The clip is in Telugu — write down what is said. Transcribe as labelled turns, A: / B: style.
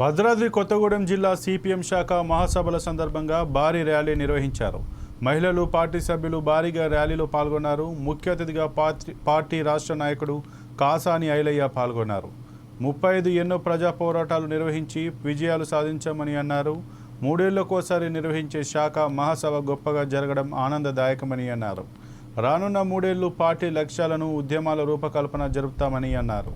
A: భద్రాద్రి కొత్తగూడెం జిల్లా సిపిఎం శాఖ మహాసభల సందర్భంగా భారీ ర్యాలీ నిర్వహించారు. మహిళలు పార్టీ సభ్యులు భారీగా ర్యాలీలో పాల్గొన్నారు. ముఖ్య అతిథిగా పార్టీ పార్టీ రాష్ట్ర నాయకుడు కాసాని ఐలయ్య పాల్గొన్నారు. ముప్పై ఐదు ఎన్నో ప్రజా పోరాటాలు నిర్వహించి విజయాలు సాధించామని అన్నారు. మూడేళ్ళకోసారి నిర్వహించే శాఖ మహాసభ గొప్పగా జరగడం ఆనందదాయకమని అన్నారు. రానున్న మూడేళ్ళు పార్టీ లక్ష్యాలను ఉద్యమాల రూపకల్పన జరుపుతామని అన్నారు.